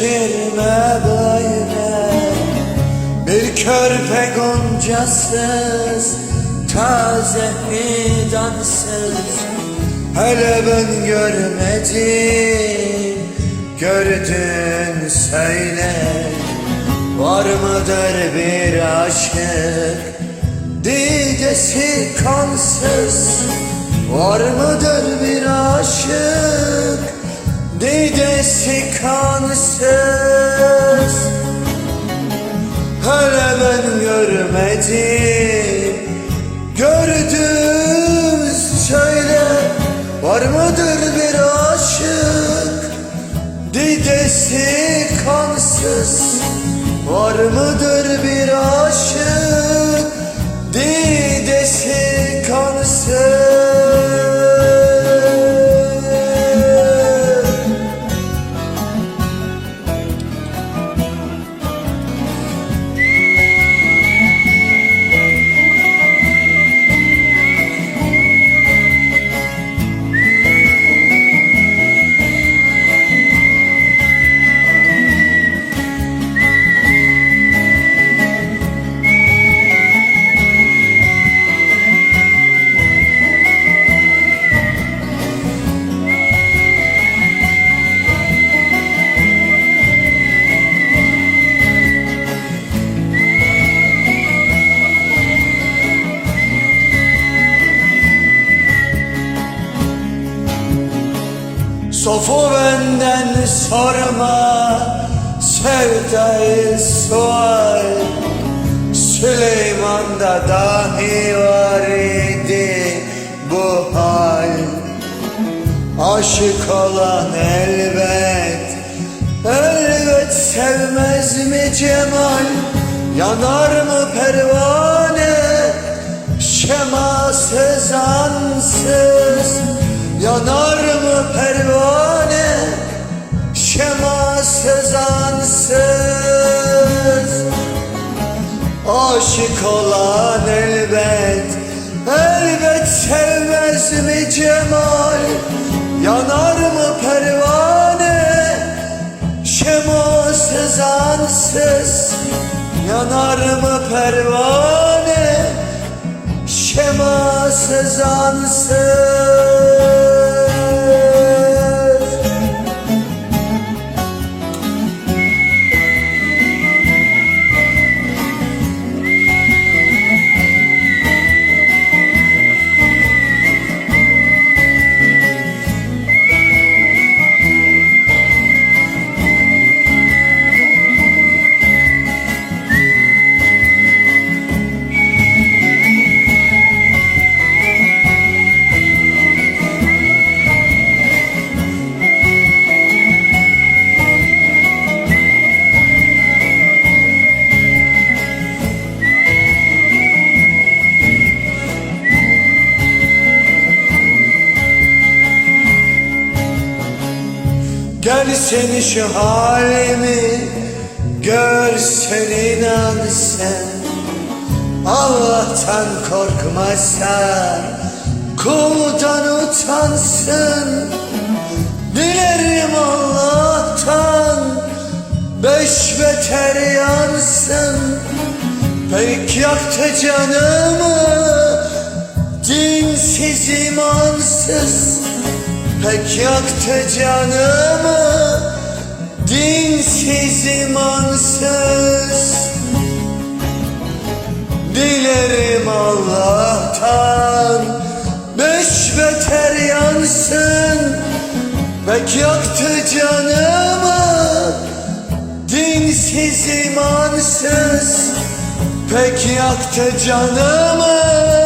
geçirme böyle. Bir körpe goncasız Taze fidansız. Hele ben görmedim Gördün söyle. Var mıdır bir aşık? Didesi kansız. Var mıdır bir aşık Didesi kansız. Hele ben görmedim. Gördüm söyle Var mıdır bir aşık? Didesi kansız Var mıdır bir aşık Sofu benden sorma Sevdayı sual. Süleyman'da dahi var idi bu hal. Aşık olan elbet Elbet sevmez mi cemal? Yanar mı pervane Şemasız ansız Yanar mı pervane? Şemasız ansız Aşık olan elbet Elbet sevmez mi cemal? Yanar mı pervane? Şemasız ansız Yanar mı pervane? Şemasız ansız Gel seni şu halimi Görsen inan sen. Allah'tan korkmazsa Kuldan utansın. Dilerim Allah'tan Beş beter yansın. Pek yaktı canımı Dinsiz imansız Pek yaktı canımı Dinsiz imansız Dilerim Allah'tan Beş beter yansın. Pek yaktı canımı Dinsiz imansız Pek yaktı canımı